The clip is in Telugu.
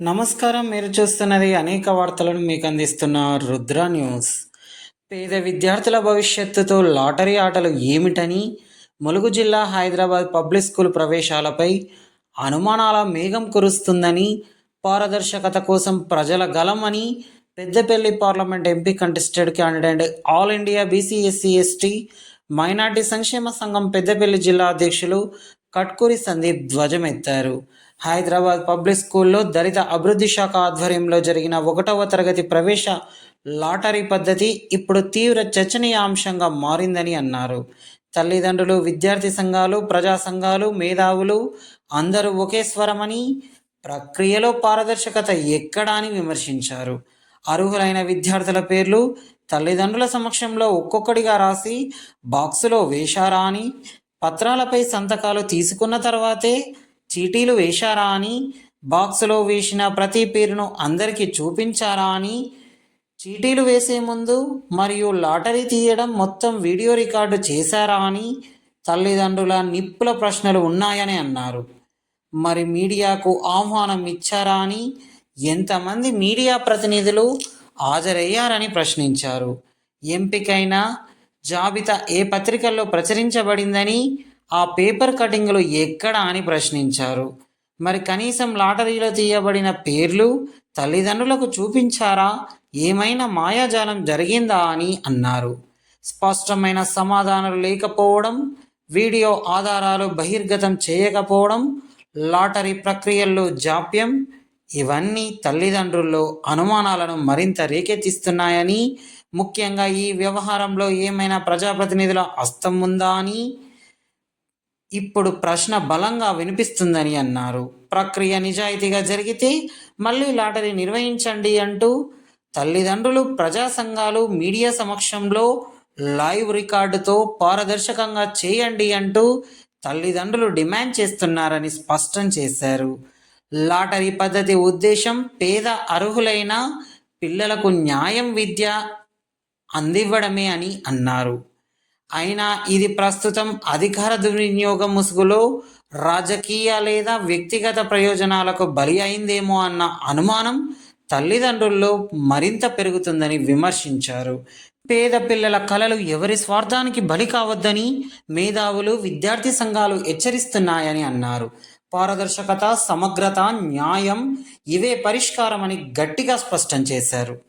నమస్కారం మీరు చూస్తున్నది అనేక వార్తలను మీకు అందిస్తున్న రుద్ర న్యూస్. పేద విద్యార్థుల భవిష్యత్తుతో లాటరీ ఆటలు ఏమిటని ములుగు జిల్లా హైదరాబాద్ పబ్లిక్ స్కూల్ ప్రవేశాలపై అనుమానాల మేఘం కురుస్తుందని పారదర్శకత కోసం ప్రజల గలం అని Peddapalli parliament MP contested candidate all India BCSC ST minority సంక్షేమ సంఘం పెద్దపల్లి జిల్లా అధ్యక్షులు కట్కూరి సందీప్ ధ్వజమెత్తారు. హైదరాబాద్ పబ్లిక్ స్కూల్లో దళిత అభివృద్ధి శాఖ ఆధ్వర్యంలో జరిగిన ఒకటవ తరగతి ప్రవేశ లాటరీ పద్ధతి ఇప్పుడు తీవ్ర చర్చనీయాంశంగా మారిందని అన్నారు. తల్లిదండ్రులు విద్యార్థి సంఘాలు ప్రజా సంఘాలు మేధావులు అందరూ ఒకే స్వరమని ప్రక్రియలో పారదర్శకత ఎక్కడా అని విమర్శించారు. అర్హులైన విద్యార్థుల పేర్లు తల్లిదండ్రుల సమక్షంలో ఒక్కొక్కడిగా రాసి బాక్సులో వేశారా అని పత్రాలపై సంతకాలు తీసుకున్న తర్వాతే చీటీలు వేశారా అని బాక్స్లో వేసిన ప్రతి పేరును అందరికీ చూపించారా అని చీటీలు వేసే ముందు మరియు లాటరీ తీయడం మొత్తం వీడియో రికార్డు చేశారా అని తల్లిదండ్రుల నిప్పుల ప్రశ్నలు ఉన్నాయని అన్నారు. మరి మీడియాకు ఆహ్వానం ఇచ్చారా అని ఎంతమంది మీడియా ప్రతినిధులు హాజరయ్యారని ప్రశ్నించారు. ఎంపికైన జాబితా ఏ పత్రికల్లో ప్రచురించబడిందని ఆ పేపర్ కటింగ్లు ఎక్కడ అని ప్రశ్నించారు. మరి కనీసం లాటరీలో తీయబడిన పేర్లు తల్లిదండ్రులకు చూపించారా? ఏమైనా మాయాజాలం జరిగిందా అని అన్నారు. స్పష్టమైన సమాధానాలు లేకపోవడం వీడియో ఆధారాలు బహిర్గతం చేయకపోవడం లాటరీ ప్రక్రియల్లో జాప్యం ఇవన్నీ తల్లిదండ్రుల్లో అనుమానాలను మరింత రేకెత్తిస్తున్నాయని ముఖ్యంగా ఈ వ్యవహారంలో ఏమైనా ప్రజాప్రతినిధుల హస్తం ఉందా అని ఇప్పుడు ప్రశ్న బలంగా వినిపిస్తుందని అన్నారు. ప్రక్రియ నిజాయితీగా జరిగితే మళ్ళీ లాటరీ నిర్వహించండి అంటూ తల్లిదండ్రులు ప్రజా సంఘాలు మీడియా సమక్షంలో లైవ్ రికార్డుతో పారదర్శకంగా చేయండి అంటూ తల్లిదండ్రులు డిమాండ్ చేస్తున్నారని స్పష్టం చేశారు. లాటరీ పద్ధతి ఉద్దేశం పేద అర్హులైన పిల్లలకు న్యాయం విద్య అందివ్వడమే అని అన్నారు. అయినా ఇది ప్రస్తుతం అధికార దుర్వినియోగం ముసుగులో రాజకీయ లేదా వ్యక్తిగత ప్రయోజనాలకు బలి అయిందేమో అన్న అనుమానం తల్లిదండ్రుల్లో మరింత పెరుగుతుందని విమర్శించారు. పేద పిల్లల కళలు ఎవరి స్వార్థానికి బలి కావద్దని మేధావులు విద్యార్థి సంఘాలు హెచ్చరిస్తున్నాయని అన్నారు. పారదర్శకత సమగ్రత న్యాయం ఇవే పరిష్కారమని గట్టిగా స్పష్టం చేశారు.